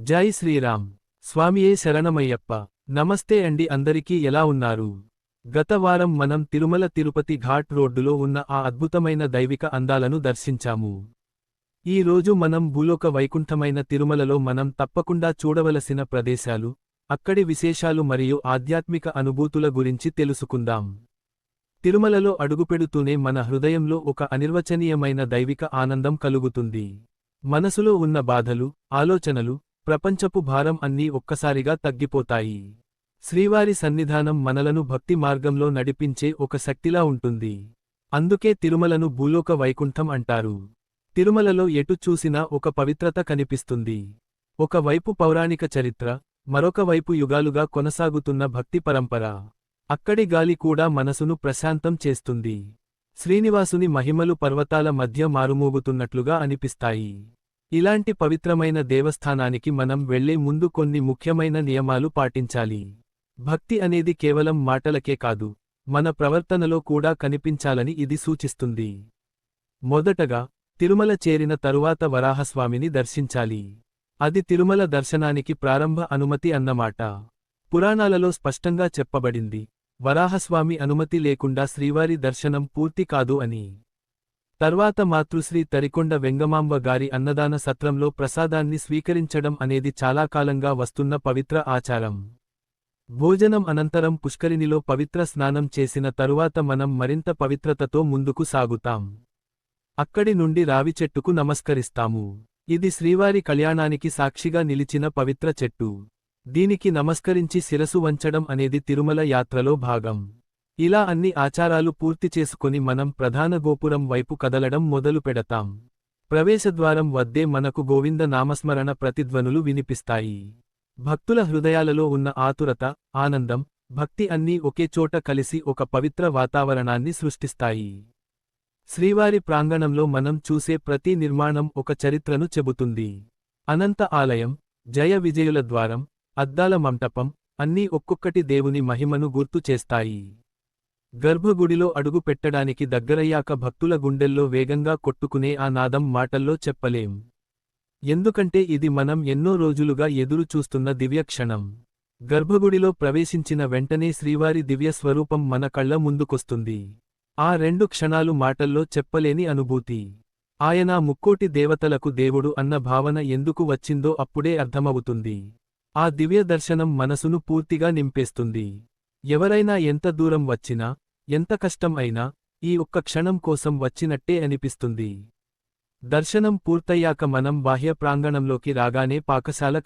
జై శ్రీరామ్. స్వామియే శరణమయ్యప్ప. నమస్తే అండి అందరికీ ఎలా ఉన్నారు? గత వారం మనం తిరుమల తిరుపతి ఘాట్ రోడ్డులో ఉన్న ఆ అద్భుతమైన దైవిక అందాలను దర్శించాము. ఈ రోజు మనం భూలోక వైకుంఠమైన తిరుమలలో మనం తప్పకుండా చూడవలసిన ప్రదేశాలు అక్కడి విశేషాలు మరియు ఆధ్యాత్మిక అనుభూతుల గురించి తెలుసుకుందాం. తిరుమలలో అడుగుపెడుతూనే మన హృదయంలో ఒక అనిర్వచనీయమైన దైవిక ఆనందం కలుగుతుంది. మనసులో ఉన్న బాధలు ఆలోచనలు ప్రపంచపు భారం అన్నీ ఒక్కసారిగా తగ్గిపోతాయి. శ్రీవారి సన్నిధానం మనలను భక్తి మార్గంలో నడిపించే ఒక శక్తిలా ఉంటుంది. అందుకే తిరుమలను భూలోక వైకుంఠం అంటారు. తిరుమలలో ఎటు చూసినా ఒక పవిత్రత కనిపిస్తుంది. ఒక వైపు పౌరాణిక చరిత్ర మరొకవైపు యుగాలుగా కొనసాగుతున్న భక్తి పరంపర. అక్కడి గాలి కూడా మనసును ప్రశాంతం చేస్తుంది. శ్రీనివాసుని మహిమలు పర్వతాల మధ్య మారుమోగుతున్నట్లుగా అనిపిస్తాయి. ఇలాంటి పవిత్రమైన దేవస్థానానికి మనం వెళ్ళే ముందు కొన్ని ముఖ్యమైన నియమాలు పాటించాలి. భక్తి అనేది కేవలం మాటలకే కాదు మన ప్రవర్తనలో కూడా కనిపించాలని ఇది సూచిస్తుంది. మొదటగా తిరుమల చేరిన తరువాత వరాహస్వామిని దర్శించాలి. అది తిరుమల దర్శనానికి ప్రారంభ అనుమతి అన్నమాట. పురాణాలలో స్పష్టంగా చెప్పబడింది వరాహస్వామి అనుమతి లేకుండా శ్రీవారి దర్శనం పూర్తి కాదు అని. తర్వాత మాతృశ్రీ తరికొండ వెంగమాంబ గారి అన్నదాన సత్రంలో ప్రసాదాన్ని స్వీకరించడం అనేది చాలా కాలంగా వస్తున్న పవిత్ర ఆచారం. భోజనం అనంతరం పుష్కరిణిలో పవిత్ర స్నానం చేసిన తరువాత మనం మరింత పవిత్రతతో ముందుకు సాగుతాం. అక్కడి నుండి రావి చెట్టుకు నమస్కరిస్తాము. ఇది శ్రీవారి కళ్యాణానికి సాక్షిగా నిలిచిన పవిత్ర చెట్టు. దీనికి నమస్కరించి శిరసు వంచడం అనేది తిరుమల యాత్రలో భాగం. ఇలా అన్ని ఆచారాలు పూర్తి చేసుకొని మనం ప్రధాన గోపురం వైపు కదలడం మొదలు పెడతాం. ప్రవేశద్వారం వద్దే మనకు గోవింద నామస్మరణ ప్రతిధ్వనులు వినిపిస్తాయి. భక్తుల హృదయాలలో ఉన్న ఆతురత ఆనందం భక్తి అన్నీ ఒకే చోట కలిసి ఒక పవిత్ర వాతావరణాన్ని సృష్టిస్తాయి. శ్రీవారి ప్రాంగణంలో మనం చూసే ప్రతి నిర్మాణం ఒక చరిత్రను చెబుతుంది. అనంత ఆలయం జయ విజయుల ద్వారం అద్దాల మంటపం అన్నీ ఒక్కొక్కటి దేవుని మహిమను గుర్తు చేస్తాయి. గర్భగుడిలో అడుగు పెట్టడానికి దగ్గరయ్యాక భక్తుల గుండెల్లో వేగంగా కొట్టుకునే ఆ నాదం మాటల్లో చెప్పలేం. ఎందుకంటే ఇది మనం ఎన్నో రోజులుగా ఎదురు చూస్తున్న దివ్యక్షణం. గర్భగుడిలో ప్రవేశించిన వెంటనే శ్రీవారి దివ్య స్వరూపం మన కళ్ళ ముందుకొస్తుంది. ఆ రెండు క్షణాలు మాటల్లో చెప్పలేని అనుభూతి. ఆయన ముక్కోటి దేవతలకు దేవుడు అన్న భావన ఎందుకు వచ్చిందో అప్పుడే అర్థమవుతుంది. ఆ దివ్య దర్శనం మనసును పూర్తిగా నింపేస్తుంది. ఎవరైనా ఎంత దూరం వచ్చినా ఎంత కష్టం అయినా ఈ ఒక్క క్షణం కోసం వచ్చినట్టే అనిపిస్తుంది. దర్శనం పూర్తయ్యాక మనం బాహ్య ప్రాంగణంలోకి రాగానే పాకశాల